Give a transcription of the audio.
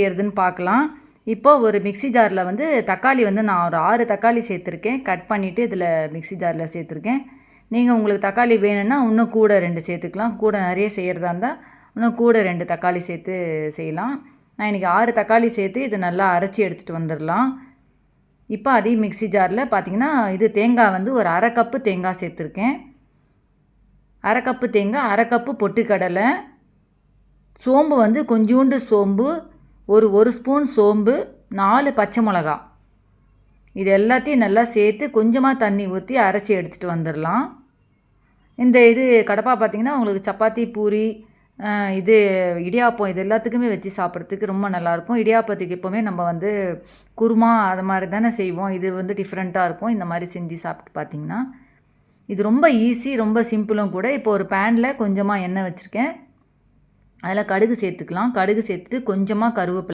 செய்யறதுன்னு பார்க்கலாம். இப்போ ஒரு மிக்ஸி ஜாரில் வந்து தக்காளி வந்து நான் ஒரு ஆறு தக்காளி சேர்த்துருக்கேன். கட் பண்ணிவிட்டு இதில் மிக்ஸி ஜாரில் சேர்த்துருக்கேன். நீங்கள் உங்களுக்கு தக்காளி வேணும்னா இன்னும் கூட ரெண்டு சேர்த்துக்கலாம். கூட நிறைய செய்கிறதா இருந்தால் இன்னும் கூட ரெண்டு தக்காளி சேர்த்து செய்யலாம். நான் இன்றைக்கி ஆறு தக்காளி சேர்த்து இது நல்லா அரைச்சி எடுத்துகிட்டு வந்துடலாம் இப்போ அதே மிக்ஸி ஜாரில் பார்த்திங்கன்னா இது தேங்காய் வந்து ஒரு அரை கப்பு தேங்காய் சேர்த்துருக்கேன். அரை கப்பு தேங்காய் அரை கப்பு பொட்டுக்கடலை சோம்பு வந்து கொஞ்சோண்டு சோம்பு ஒரு ஒரு ஸ்பூன் சோம்பு நாலு பச்சை மிளகா. இது எல்லாத்தையும் நல்லா சேர்த்து கொஞ்சமாக தண்ணி ஊற்றி அரைச்சி எடுத்துகிட்டு வந்துடலாம் இந்த இது கடப்பா பார்த்திங்கன்னா உங்களுக்கு சப்பாத்தி பூரி இது இடியாப்பம் இது எல்லாத்துக்குமே வச்சு சாப்பிட்றதுக்கு ரொம்ப நல்லாயிருக்கும். இடியாப்பத்துக்கு எப்போவுமே நம்ம வந்து குருமா அது மாதிரி தானே செய்வோம். இது வந்து டிஃப்ரெண்ட்டாக இருக்கும். இந்த மாதிரி செஞ்சு சாப்பிட்டு பார்த்தீங்கன்னா இது ரொம்ப ஈஸி ரொம்ப சிம்பிளும் கூட. இப்போ ஒரு பேனில் கொஞ்சமாக எண்ணெய் வச்சுருக்கேன். அதில் கடுகு சேர்த்துக்கலாம். கடுகு சேர்த்துட்டு கொஞ்சமாக கருவேப்பிலை